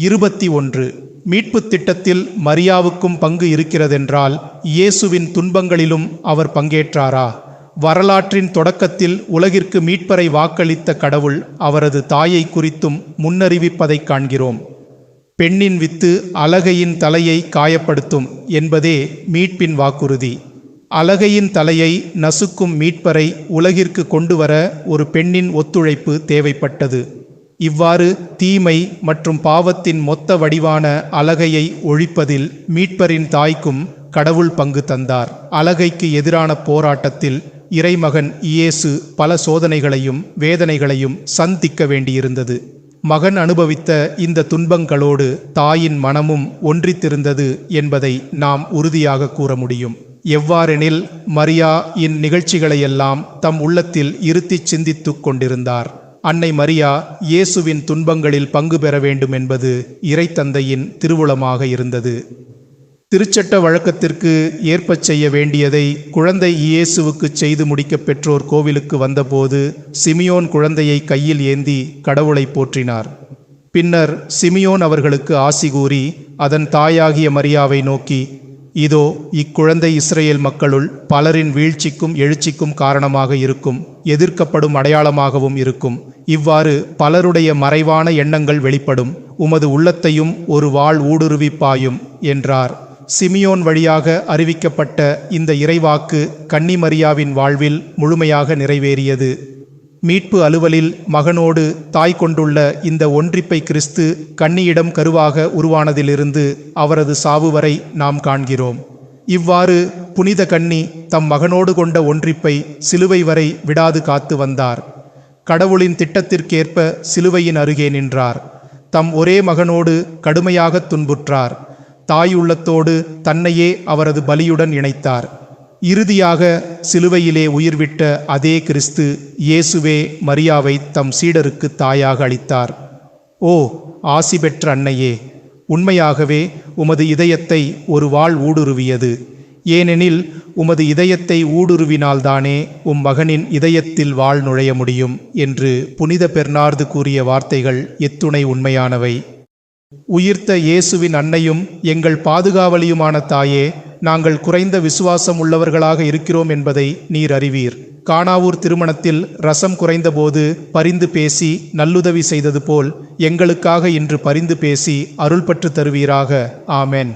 இருபத்தி ஒன்று. மீட்புத் திட்டத்தில் மரியாவுக்கும் பங்கு இருக்கிறதென்றால் இயேசுவின் துன்பங்களிலும் அவர் பங்கேற்றாரா? வரலாற்றின் தொடக்கத்தில் உலகிற்கு மீட்பரை வாக்களித்த கடவுள் அவரது தாயை குறித்தும் முன்னறிவிப்பதைக் காண்கிறோம். பெண்ணின் வித்து அலகையின் தலையை காயப்படுத்தும் என்பதே மீட்பின் வாக்குறுதி. அலகையின் தலையை நசுக்கும் மீட்பரை உலகிற்கு கொண்டுவர ஒரு பெண்ணின் ஒத்துழைப்பு தேவைப்பட்டது. இவ்வாறு தீமை மற்றும் பாவத்தின் மொத்த வடிவான அலகையை ஒழிப்பதில் மீட்பரின் தாய்க்கும் கடவுள் பங்கு தந்தார். அலகைக்கு எதிரான போராட்டத்தில் இறைமகன் இயேசு பல சோதனைகளையும் வேதனைகளையும் சந்திக்க வேண்டியிருந்தது. மகன் அனுபவித்த இந்த துன்பங்களோடு தாயின் மனமும் ஒன்றித்திருந்தது என்பதை நாம் உறுதியாக கூற முடியும். எவ்வாறெனில் மரியா இந்நிகழ்ச்சிகளையெல்லாம் தம் உள்ளத்தில் இருத்திச் சிந்தித்துக் கொண்டிருந்தார். அன்னை மரியா இயேசுவின் துன்பங்களில் பங்கு பெற வேண்டும் என்பது இறைத்தந்தையின் திருவுளமாக இருந்தது. திருச்சட்ட வழக்கத்திற்கு ஏற்பச் செய்ய வேண்டியதை குழந்தை இயேசுவுக்கு செய்து முடிக்க பெற்றோர் கோவிலுக்கு வந்தபோது சிமியோன் குழந்தையை கையில் ஏந்தி கடவுளை போற்றினார். பின்னர் சிமியோன் அவர்களுக்கு ஆசி கூறி அதன் தாயாகிய மரியாவை நோக்கி இதோ இக்குழந்தை இஸ்ரேல் மக்களுள் பலரின் வீழ்ச்சிக்கும் எழுச்சிக்கும் காரணமாக இருக்கும் எதிர்க்கப்படும் அடையாளமாகவும் இருக்கும். இவ்வாறு பலருடைய மறைவான எண்ணங்கள் வெளிப்படும். உமது உள்ளத்தையும் ஒரு வாழ் ஊடுருவி பாயும் என்றார். சிமியோன் வழியாக அறிவிக்கப்பட்ட இந்த இறைவாக்கு கன்னிமரியாவின் வாழ்வில் முழுமையாக நிறைவேறியது. மீட்பு அலுவலில் மகனோடு தாய் கொண்டுள்ள இந்த ஒன்றிப்பை கிறிஸ்து கன்னியிடம் கருவாக உருவானதிலிருந்து அவரது சாவு வரை நாம் காண்கிறோம். இவ்வாறு புனித கன்னி தம் மகனோடு கொண்ட ஒன்றிப்பை சிலுவை வரை விடாது காத்து வந்தார். கடவுளின் திட்டத்திற்கேற்ப சிலுவையின் அருகே நின்றார். தம் ஒரே மகனோடு கடுமையாக துன்புற்றார். தாயுள்ளத்தோடு தன்னையே அவரது பலியுடன் இணைத்தார். இறுதியாக சிலுவையிலே உயிர்விட்ட அதே கிறிஸ்து இயேசுவே மரியாவை தம் சீடருக்கு தாயாக அளித்தார். ஓ ஆசி பெற்ற அன்னையே உண்மையாகவே உமது இதயத்தை ஒரு வாள் ஊடுருவியது. ஏனெனில் உமது இதயத்தை ஊடுருவினால்தானே உம் மகனின் இதயத்தில் வாழ் நுழைய முடியும் என்று புனித பெர்னார்து கூறிய வார்த்தைகள் எத்துணை உண்மையானவை. உயிர்த்த இயேசுவின் அன்னையும் எங்கள் பாதுகாவலியுமான தாயே நாங்கள் குறைந்த விசுவாசம் உள்ளவர்களாக இருக்கிறோம் என்பதை நீர் அறிவீர். காணாவூர் திருமணத்தில் ரசம் குறைந்தபோது பரிந்து பேசி நல்லுதவி செய்தது போல் எங்களுக்காக இன்று பரிந்து பேசி அருள்பற்று தருவீராக. ஆமென்.